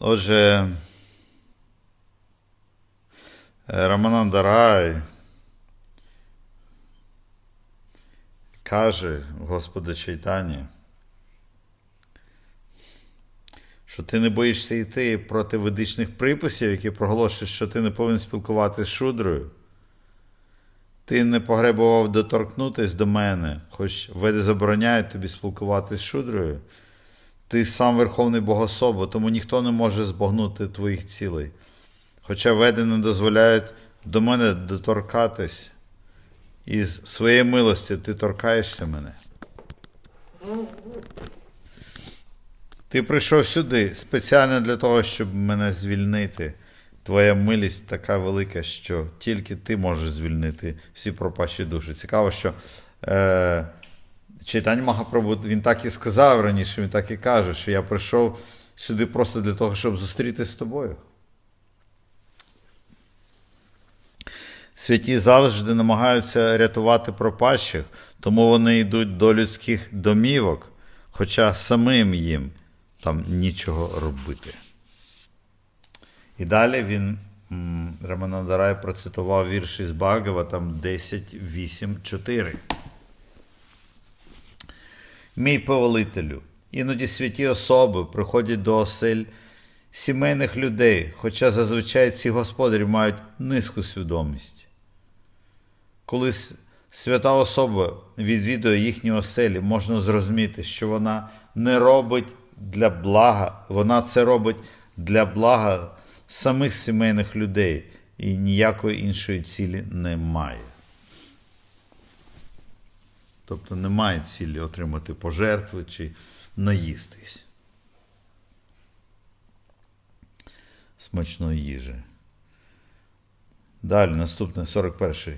Отже, е, Рамананда каже Господу Чайтані, що ти не боїшся йти проти ведичних приписів, які проголошують, що ти не повинен спілкуватися з шудрою. Ти не погребував доторкнутись до мене, хоч веди забороняють тобі спілкуватися з шудрою. Ти сам Верховний Богособа, тому ніхто не може збагнути твоїх цілей. Хоча веди не дозволяють до мене доторкатись, із своєї милості ти торкаєшся мене. Ти прийшов сюди спеціально для того, щоб мене звільнити. Твоя милість така велика, що тільки ти можеш звільнити всі пропащі душі. Цікаво, що е, Чайтань Махапрабху, він так і сказав раніше, він так і каже, що я прийшов сюди просто для того, щоб зустрітися з тобою. Святі завжди намагаються рятувати пропащих, тому вони йдуть до людських домівок, хоча самим їм там нічого робити. І далі він Раманадарай процитував вірші з Багава там 10, 8, 4. Мій повелителю, іноді святі особи приходять до осель сімейних людей, хоча зазвичай ці господарі мають низьку свідомість. Коли свята особа відвідує їхні оселі, можна зрозуміти, що вона не робить для блага, вона це робить для блага самих сімейних людей і ніякої іншої цілі немає. Тобто немає цілі отримати пожертви чи наїстись. Смачної їжі. Далі, наступний 41-й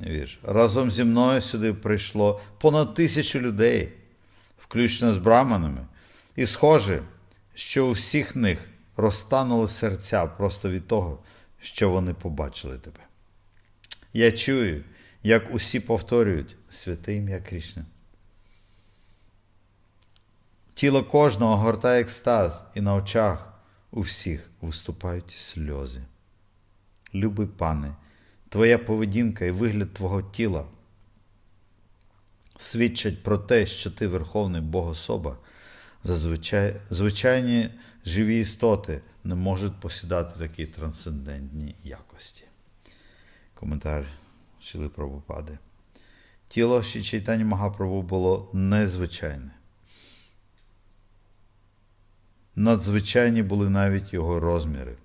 вірш. Разом зі мною сюди прийшло понад тисячу людей, включно з браманами, і схоже, що у всіх них розтанули серця просто від того, що вони побачили тебе. Я чую, як усі повторюють святе ім'я Крішни. Тіло кожного гортає екстаз, і на очах у всіх виступають сльози. Любий пане, твоя поведінка і вигляд твого тіла свідчать про те, що ти Верховний Богособа, зазвичай звичайні живі істоти не можуть посідати такі трансцендентні якості. Коментар Шили Прабхупади. Тіло Ші Чайтані Магапрабу було незвичайне. Надзвичайні були навіть його розміри.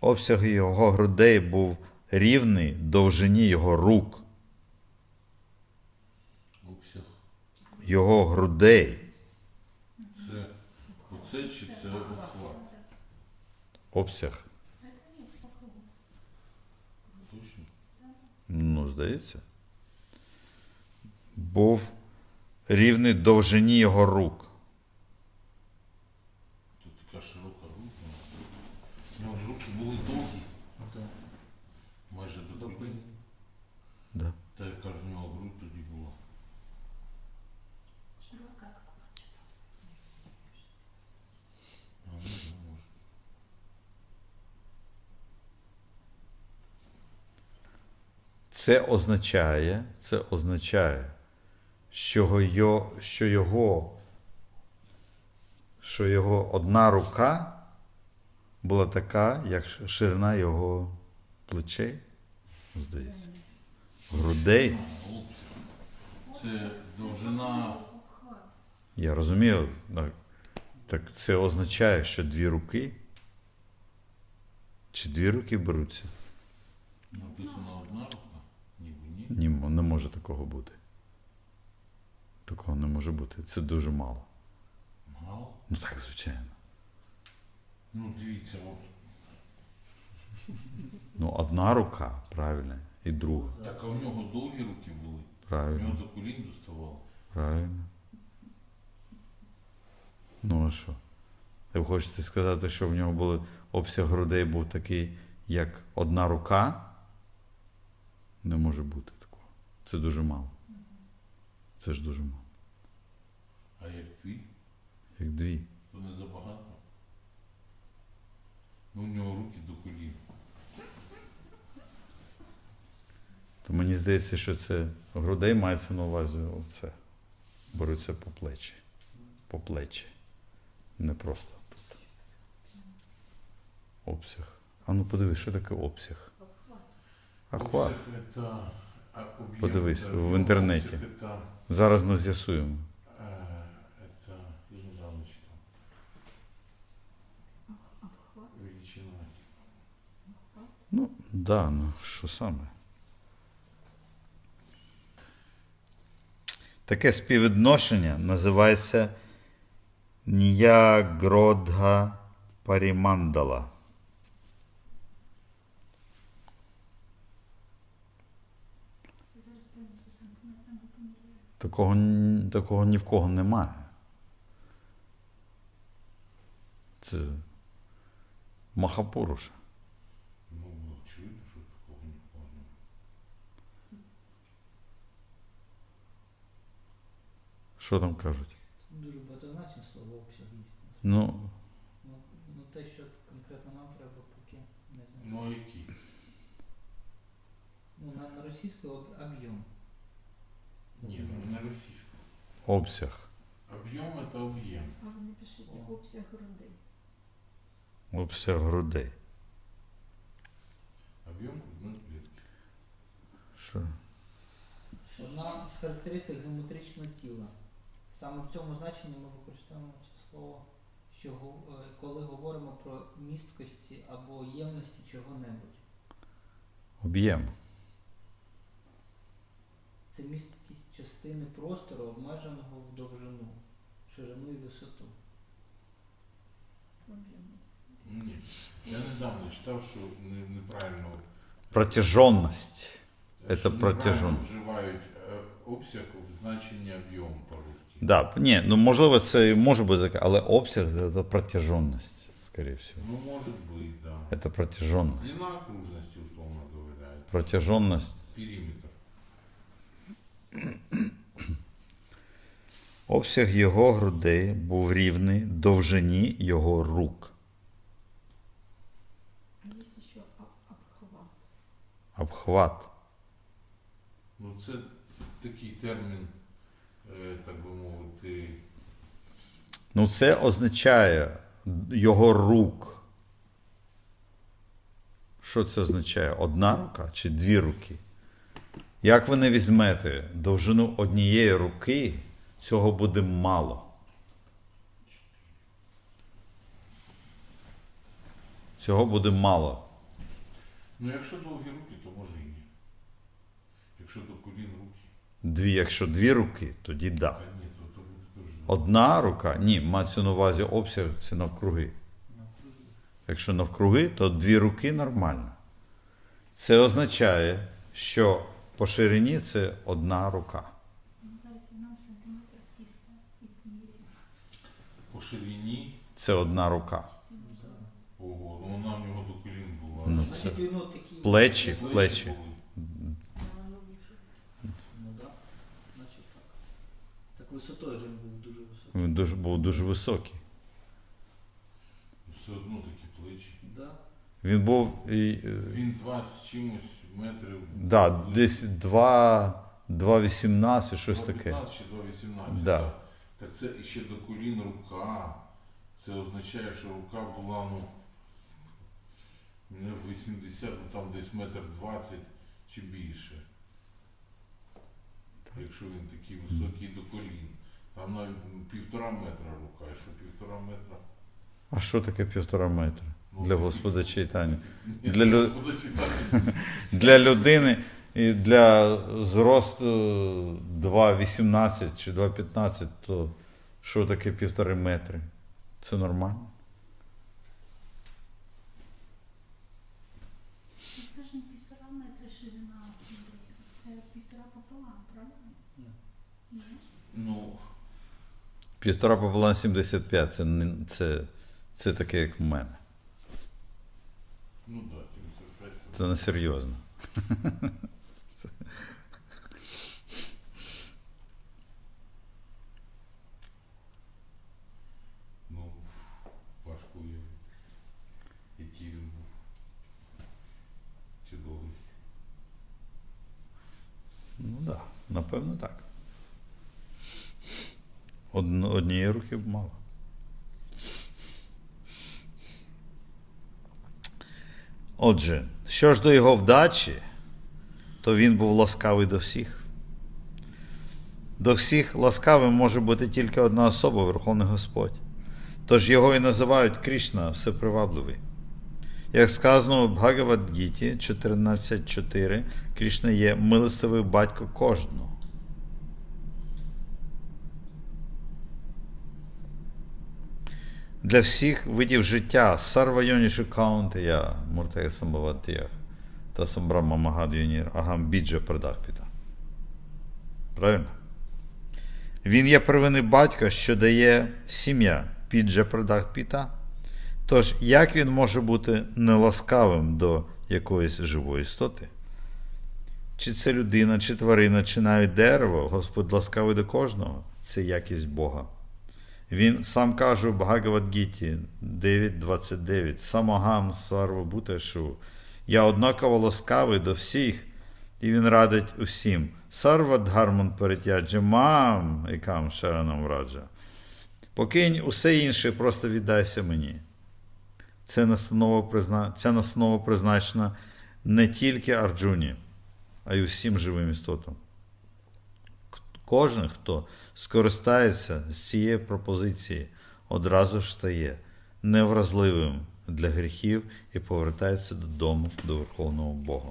Обсяг його грудей був рівний довжині його рук. Його грудей. Це оце чи це обхват? Обсяг. Точно? Ну, здається. Був рівний довжині його рук. Тут така широка рука. У нього ж руки були довгі, майже до колін. Да. Та яка ж в нього грудь тоді була? А, ну, да, може. Це означає, це означає, що його, що його, що його одна рука була така, як ширина його плечей, здається. Грудей. Це довжина Я розумію, так, це означає, що дві руки. Чи дві руки беруться? ніби ні. Не може такого бути. Такого не може бути. Це дуже мало. Мало. Ну так, звичайно. Ну, дивіться, от. Ну, одна рука, правильно, і друга. Так, а в нього довгі руки були. Правильно. У нього до колін доставало. правильно. Ну, а що? Ви хочете сказати, що в нього були обсяг грудей був такий, як одна рука? Не може бути. Це дуже мало. Це ж дуже мало. А як дві? Як дві. То не забагато. Ну, у нього руки до колін. То мені здається, що це грудей мається на увазі оце. Беруться по плечі. По плечі. Не просто тут. Обсяг. А ну подивись, що таке обсяг? Охват. Охват. Подивись, это в объем, інтернеті. обсяг Это, Зараз ми з'ясуємо. э, это, я недавно читал. Величина. Ну, да, ну що саме? Таке співвідношення називається Ніягродга Парімандала. Такого, такого ні в кого немає. Це Махапуруша. Ну, очевидно, что такого не помню. Що там кажуть? Дуже багатозначне слово обсяг є. Ну, Ну, ну те, що конкретно нам треба, поки не знаю. Ну, а який? Ну, на, на російську об- об'єм Не, ну, на российском. обсяг. Объем это объем. А ви напишіть О. обсяг грудей. Обсяг грудей. Объем грудной клетки. Що? Одна з характеристик геометричного тіла. Саме в цьому значенні ми використовуємо це слово, що го- е, коли говоримо про місткості або ємності чого-небудь. Об'єм. Це місткість частини простору, обмеженого в довжину, ширину і висоту. Об'ємний. Ні. Я недавно читав, що не- неправильно Протяженность. що Это протяжен. неправильно вживають е, обсяг в значенні об'єм по-русски. Да, ні, ну можливо, це і може бути таке, але обсяг це протяженность, скорее всего. Ну, может быть, да. Это протяженность. Не на окружности, условно говоря, а Протяженность. периметр. Обсяг його грудей був рівний довжині його рук. А є ще обхват. Обхват. Ну, це такий термін, е, так би мовити, Ну, це означає його рук. Що це означає? Одна рука чи дві руки? Як ви не візьмете довжину однієї руки, цього буде мало. Цього буде мало. Ну, якщо довгі руки, то може і ні. Якщо до колін руки, Дві, якщо дві руки, тоді да. та ні, то, то буде дуже. Одна рука, ні, мається на увазі обсяг це. Навкруги. Якщо навкруги, то дві руки нормально. Це означає, що по ширині це одна рука. Ми зараз візьмемо сантиметр після. По ширині, Це одна рука. Ого, ну вона в нього до колін була. Ну, це він, ну, плечі. Плечі були. Ну да. Значить так. Так висотою ж він був дуже високий. Він дуже, був дуже високий. Все одно такі плечі. Да. Він був і, е, Він 20 чимось метрів. да, десь 2, 2,18, щось таке. 15 чи 2,18. Да. Так. так це ще до колін рука. Це означає, що рука була, ну, не в 80, ну там десь метр 20 чи більше. Якщо він такий високий до колін. Там навіть півтора метра рука, і що півтора метра. А що таке півтора метра? Для Господа читання. Для лю- Для людини і для зросту 2,18 чи 2,15, то що таке півтори метри? Це нормально? Це ж не півтора метра ширина. Це півтора пополам, правильно? Ні. Ні. Ну, Півтора пополам 75, це, це, це таке, як в мене. Ну да, 75. Це не серйозно. Ну, важко уявити. Який він був. Чудовий. Ну так, Напевно, так. Од- Однієї руки мало. Отже, що ж до його вдачі, то він був ласкавий до всіх. До всіх ласкавим може бути тільки одна особа, Верховний Господь. Тож його і називають Крішна, всепривабливий. Як сказано в Бхагавадгіті 14.4, Крішна є милостивий батько кожного. Для всіх видів життя Сарва Йонішу Каунтия, Муртея Самбаватіях та Самбрама Магад'юнір Агам Біджа Прадахпіта. Правильно? Він є первинний батько, що дає сім'я Піджа Прадахпіта. Тож, як він може бути неласкавим до якоїсь живої істоти? Чи це людина, чи тварина, чи навіть дерево, Господь ласкавий до кожного це якість Бога. Він сам каже у Бхагавадгіті 9.29 Самогам Сарвабуташу. Я однаково ласкавий до всіх, і він радить усім. Сарва Дхарман перетяджа мам екам шаранам раджа. Покинь усе інше, просто віддайся мені. Це настанова, призна... Ця настанова призначена не тільки Арджуні, а й усім живим істотам. Кожен, хто скористається з цієї пропозиції, одразу ж стає невразливим для гріхів і повертається додому до Верховного Бога.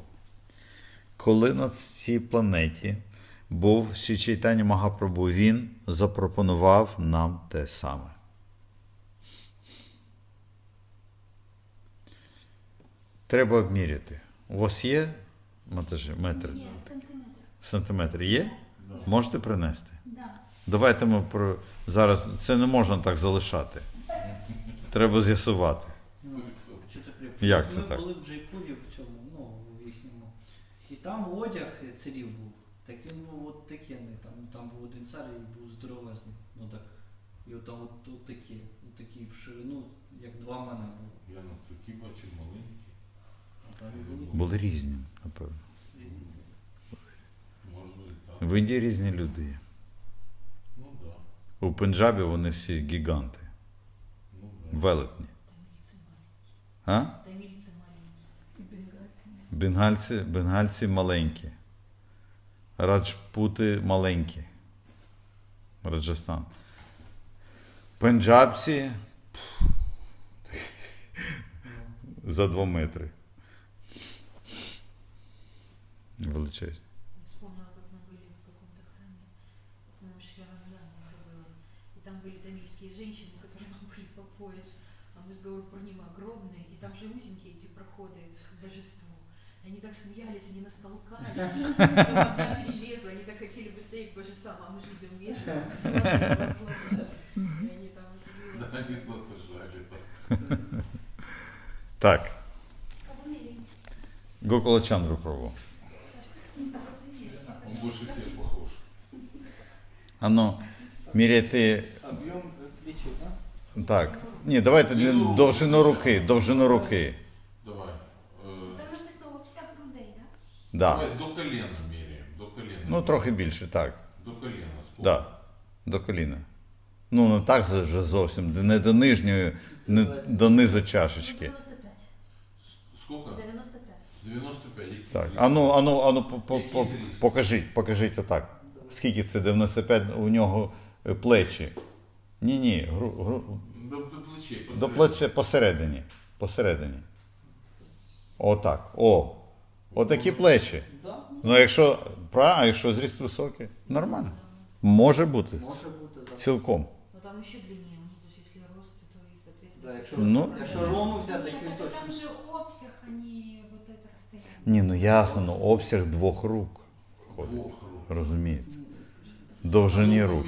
Коли на цій планеті був Ші Чайтані Магапрабу, він запропонував нам те саме. Треба обміряти. У вас є монтажі, метр? Є сантиметр. Сантиметр є? Можете принести? Да. Давайте ми про зараз. Це не можна так залишати. Треба з'ясувати. Ну? Як це Ми так? були в Джайпурі в цьому, ну, в їхньому. І там одяг царів був. Так він був от такий, не там, там був один цар і був здоровезний. Ну так. І от там от, от такі, от такі в ширину, як два мене було. Я на такі бачив маленькі. А там і були Були різні, напевно. різниці. В Індії різні люди. Ну. Да. У Пенджабі вони всі гіганти, Ну да. велетні. А? Бенгальці. Бенгальці, бенгальці маленькі. Раджпути маленькі. Раджастан. Пенджабці за 2 метри. Величезні. А мы с Гаурой Пурнима огромные, и там же узенькие эти проходы к божеству. И они так смеялись, они нас толкали. И одна перелезла, они так хотели быстрее к божествам, а мы же идем медленно, слабо, слабо. И они там Да, вот они сожрали так. Так, Кого міряємо? Гокула Чандру пробував. Он больше всех похож. Ано, міряти. Об'єм е, плечів, так? Ні, давайте для- довжину руки. Довжину руки. Давай. Э, Там написано обсяг грудей, так? Да. Давай до колена меряем. До колена. Ну, трохи більше, так. До колена. Сколько? Да. До коліна. Ну, не так же вже зовсім, не до нижньої, не до низу чашечки. 95. Сколько? 95. 95. Який Так. зріст? Ану, ану, ану, по- по- по- покажіть, покажіть отак. Скільки це 95 у нього е, плечі? Ні, ні, гру, гру, До, до плечей. до посередині. плечі посередині. Посередині. Отак. О. Отакі плечі. Да, Ну, якщо, пра- а якщо зріст високий, нормально. Може бути. може бути. Но Цілком. Ну, там еще длиннее, ну, то рост, то и соответственно. Да, якщо, Ну. якщо рому взяти, Ні, він точно. там же обсяг, а не вот это расстояние. Ні, ну ясно, ну обсяг двох рук виходить. Двох рук. Розумієте? Довжині Ну, рук.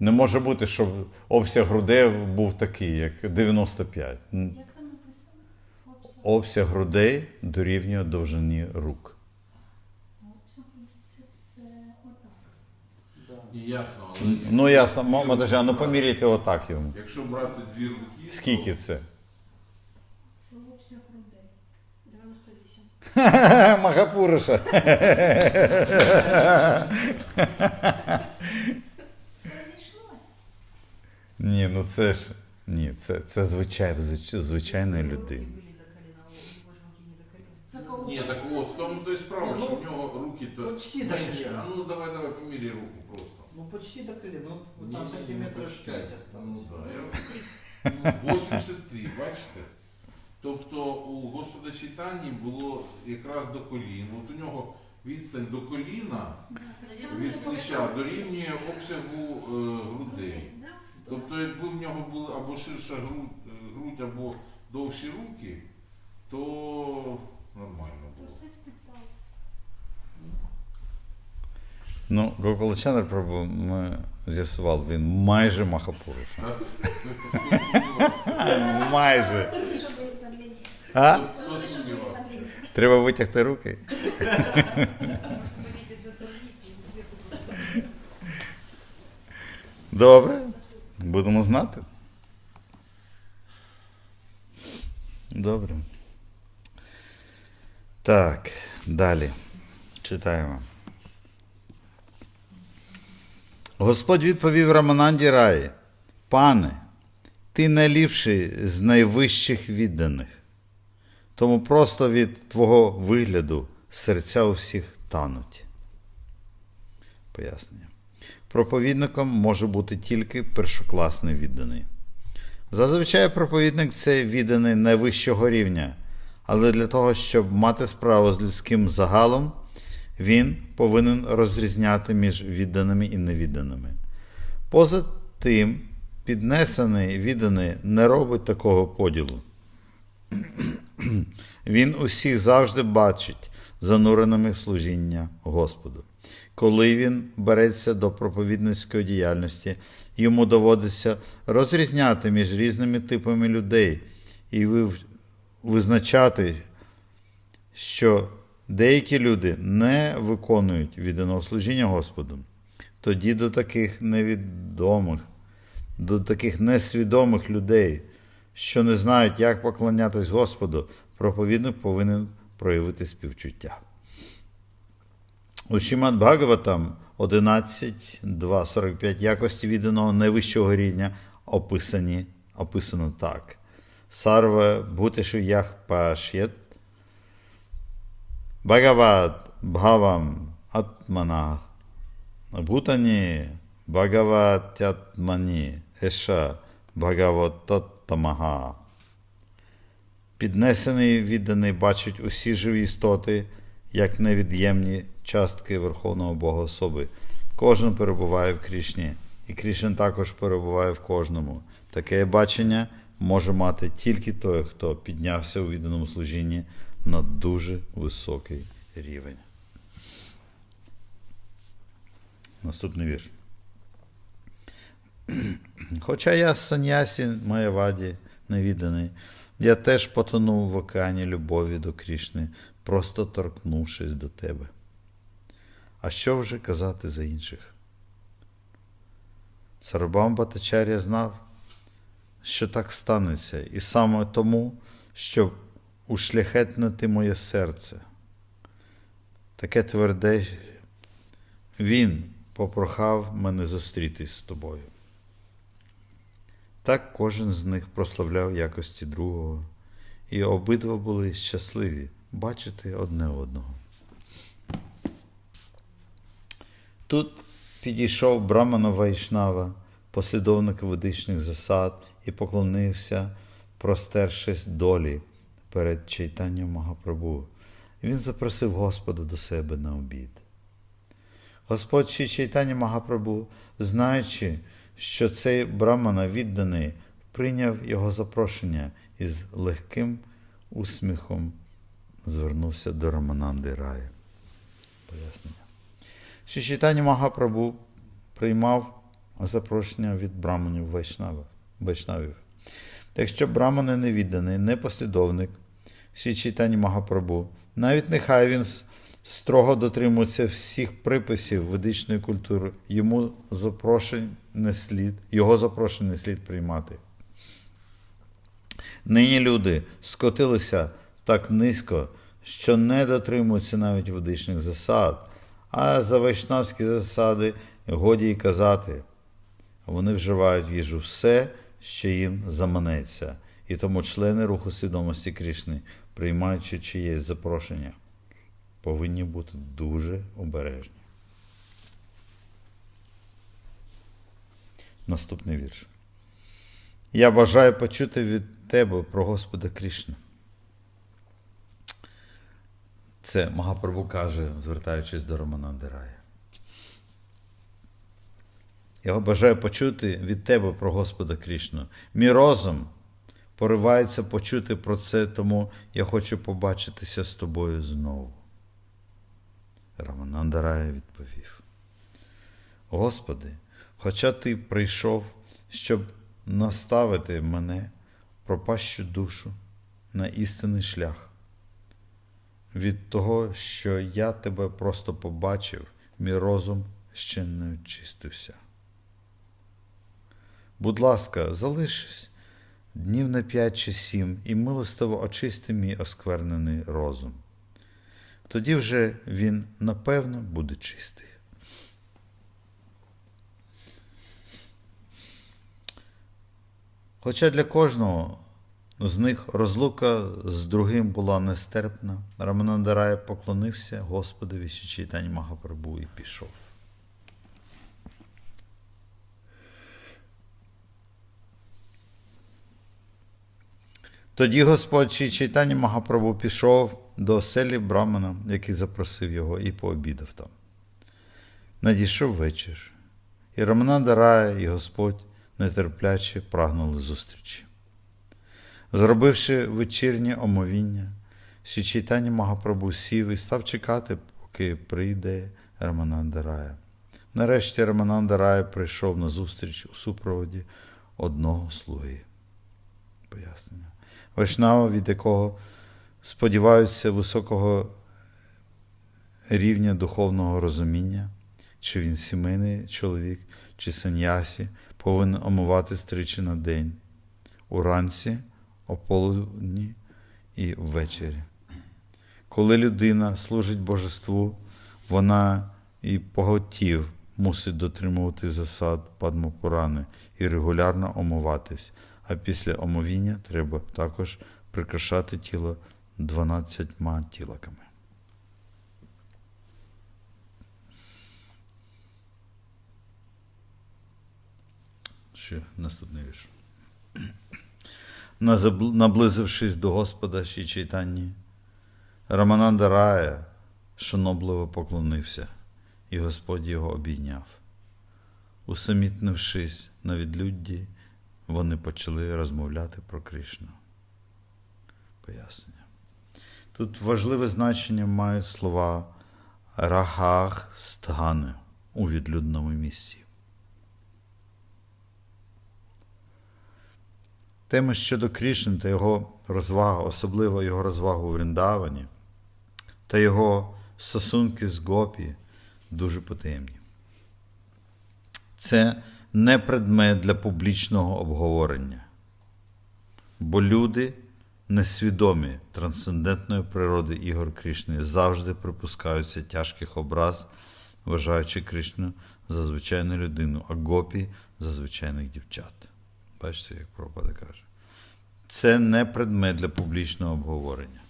Не може бути, щоб обсяг грудей був такий, як 95. М, Як там написано? Обсяг. Грудей дорівнює довжині рук. Обсяг це, це отак. Ясно, але Ну ясно, м- Матажа, ну поміряйте отак йому. якщо брати дві руки, Скільки то це? Це обсяг грудей. 98. Махапуруша. Ні, ну це ж. Ні, це, це звичай, звич- звичайної людини. руки Ні, так от, в тому то і справа, Ну, що в нього руки-то почти до менше. А ну давай, давай, поміряй руку просто. Ну почти до колена, ну там Ні, ні, сантиметрів почти. 5 Ну, да, я 83, бачите? Тобто у Господа Читанні було якраз до колін. От у нього відстань до коліна від плеча дорівнює обсягу е, грудей. Тобто, якби в нього були або ширша грудь, грудь або довші руки, то нормально було. все. Ну, Гоколачандр Прабу ми з'ясували, він майже Махапуруш. Так? Хто сумнівався? Майже. А? Треба витягти руки. Добре. Будемо знати. Добре. Так, далі. Читаємо. Господь відповів Рамананді Раї, пане, ти найліпший з найвищих відданих. Тому просто від твого вигляду серця у всіх тануть. Пояснення. Проповідником може бути тільки першокласний відданий. Зазвичай проповідник це відданий найвищого рівня, але для того, щоб мати справу з людським загалом, він повинен розрізняти між відданими і невідданими. Поза тим, піднесений відданий не робить такого поділу. Він усіх завжди бачить зануреними в служіння Господу. Коли він береться до проповідницької діяльності, йому доводиться розрізняти між різними типами людей і визначати, що деякі люди не виконують відданого служіння Господу. Тоді до таких невідомих, до таких несвідомих людей, що не знають, як поклонятись Господу, проповідник повинен проявити співчуття. У Шімат Бхагаватам 11.2.45 якості відданого найвищого рівня описані, описано так. Сарва Бхутешу Ях Пашєт Бхагават Бхавам Атмана. Бхутані Бхагаватятмані Еша Бхагаватоттамага Піднесений відданий бачить усі живі істоти як невід'ємні частки Верховного Бога особи. Кожен перебуває в Крішні, і Крішн також перебуває в кожному. Таке бачення може мати тільки той, хто піднявся у відданому служінні на дуже високий рівень. Наступний вірш. Хоча я санясі Маяваді невіданий, я теж потонув в океані любові до Крішни, просто торкнувшись до тебе. А що вже казати за інших? Сарабам Батачаря знав, що так станеться, і саме тому, щоб ушляхетнити моє серце. Таке тверде, він попрохав мене зустрітись з тобою. Так кожен з них прославляв якості другого, і обидва були щасливі бачити одне одного. Тут підійшов Брамана Вайшнава, послідовник ведичних засад, і поклонився, простершись долі перед чайтанням Магапрабу. Він запросив Господа до себе на обід. Господь Ші Чайтані Магапрабу, знаючи, що цей брамана відданий, прийняв його запрошення і з легким усміхом звернувся до Рамананди Рая. Пояснення. Ші Чайтані Магапрабу приймав запрошення від браманів Вайшнавів. Якщо брамани не відданий, не послідовник Ші Чайтані Магапрабу, навіть нехай він строго дотримується всіх приписів ведичної культури, йому запрошень не слід, його запрошень не слід приймати. Нині люди скотилися так низько, що не дотримуються навіть ведичних засад, а за вайшнавські засади годі й казати. Вони вживають в їжу все, що їм заманеться, і тому члени руху свідомості Крішни, приймаючи чиєсь запрошення, повинні бути дуже обережні. Наступний вірш. Я бажаю почути від тебе про Господа Крішну. Це Магапрабу каже, звертаючись до Романа Дирая. Я бажаю почути від тебе про Господа Крішну. Мій розум поривається почути про це, тому я хочу побачитися з тобою знову. Раманандарая відповів: Господи, хоча ти прийшов, щоб наставити мене, пропащу душу, на істинний шлях. Від того, що я тебе просто побачив, мій розум ще не очистився. Будь ласка, залишись днів на п'ять чи сім і милостиво очисти мій осквернений розум. Тоді вже він, напевно, буде чистий. Хоча для кожного з них розлука з другим була нестерпна, Раманандарая поклонився Господові Чайтані Магапрабу і пішов. Тоді Господь Чайтані Магапрабу пішов до оселі Брамана, який запросив його, і пообідав там. Надійшов вечір, і Раманандарая, і Господь нетерпляче прагнули зустрічі. Зробивши вечірнє омовіння, Чайтані Магапрабу сів і став чекати, поки прийде Раманандарая. Нарешті Раманандарая прийшов на зустріч у супроводі одного слуги. Пояснення. Вайшнава, від якого сподіваються високого рівня духовного розуміння, чи він сімейний чоловік, чи саньясі, повинен омивати стричі на день, уранці, ополудні і ввечері. Коли людина служить божеству, вона і поготів мусить дотримувати засад Падмопурани і регулярно омиватись, а після омовіння треба також прикрашати тіло 12 тілаками. Ще наступний вірш. Наблизившись до Господа ще чайтанні, Рамананда Рая шанобливо поклонився, і Господь його обійняв. Усамітнившись на відлюдді, вони почали розмовляти про Кришну. Пояснення. Тут важливе значення мають слова рахах стгани у відлюдному місці. Тема щодо Крішни та його розвага, особливо його розвагу у Вріндавані, та його стосунки з Гопі дуже потаємні. Це не предмет для публічного обговорення, бо люди, несвідомі трансцендентної природи ігор Крішни, завжди припускаються тяжких образ, вважаючи Кришну за звичайну людину, а Гопі за звичайних дівчат. Бачите, як Пропада каже. Це не предмет для публічного обговорення.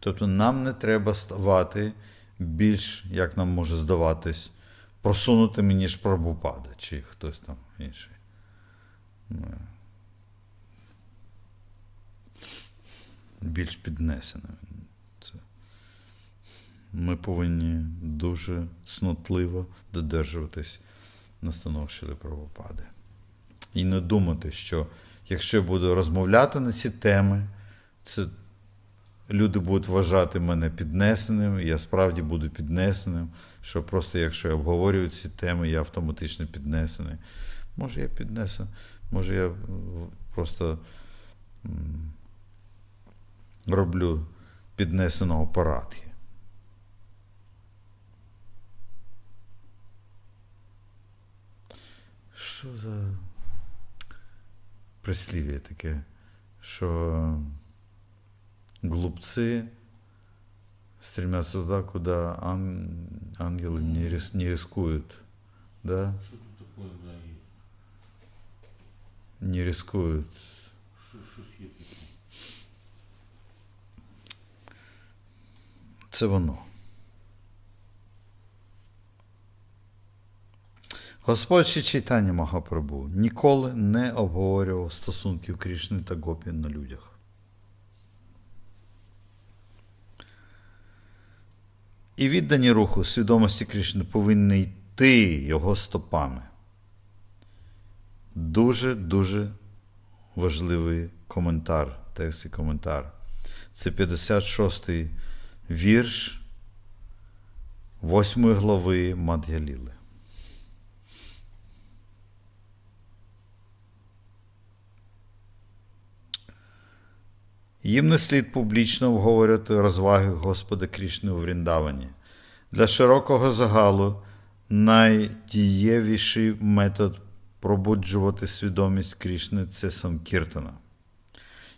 Тобто нам не треба ставати більш, як нам може здаватись, просунутими, ніж Прабхупада чи хтось там інший. Ну, Більш піднесеним. Ми повинні дуже снотливо додержуватись настанов щодо Прабхупади. І не думати, що якщо я буду розмовляти на ці теми, це люди будуть вважати мене піднесеним, і я справді буду піднесеним, що просто якщо я обговорюю ці теми, я автоматично піднесений. Може, я піднесений, може, я е, просто роблю піднесеного парадки. Що за. прислів'я таке, що глупці стремятся туда, куда ан- ангелы не, рис- не рискуют. Да? Що тут таке наїв? Не рискуют. Що, є таке? Це воно. Господь ще читання Махапрабху ніколи не обговорював стосунків Крішни та Гопі на людях. І віддані руху свідомості Крішни повинні йти його стопами. Дуже-дуже важливий коментар, текст і коментар. Це 56-й вірш 8 глави Мад'яліли. Їм не слід публічно обговорювати розваги Господа Крішни у Вріндавані. Для широкого загалу найдієвіший метод пробуджувати свідомість Крішни це Санкіртана.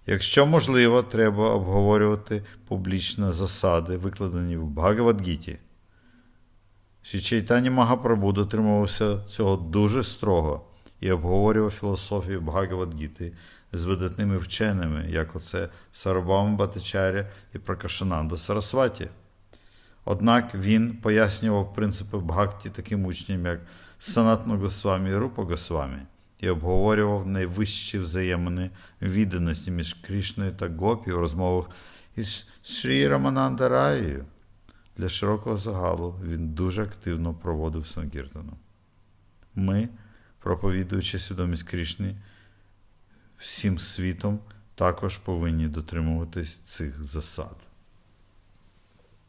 Якщо можливо, треба обговорювати публічно засади, викладені в Бхагавадгіті. Чайтані Магапрабу дотримувався цього дуже строго і обговорював філософію Бхагавадгіти з видатними вченими, як оце Сарабам Батичаря і Пракашананда Сарасваті. Однак він пояснював принципи Бхакті таким учням, як Санатна Госвамі і Рупа Госвамі, і обговорював найвищі взаємини відданості між Крішною та Гопі у розмовах із Шрі Рамананда Раєю. Для широкого загалу він дуже активно проводив Санкіртану. Ми, проповідуючи свідомість Крішни, всім світом також повинні дотримуватись цих засад.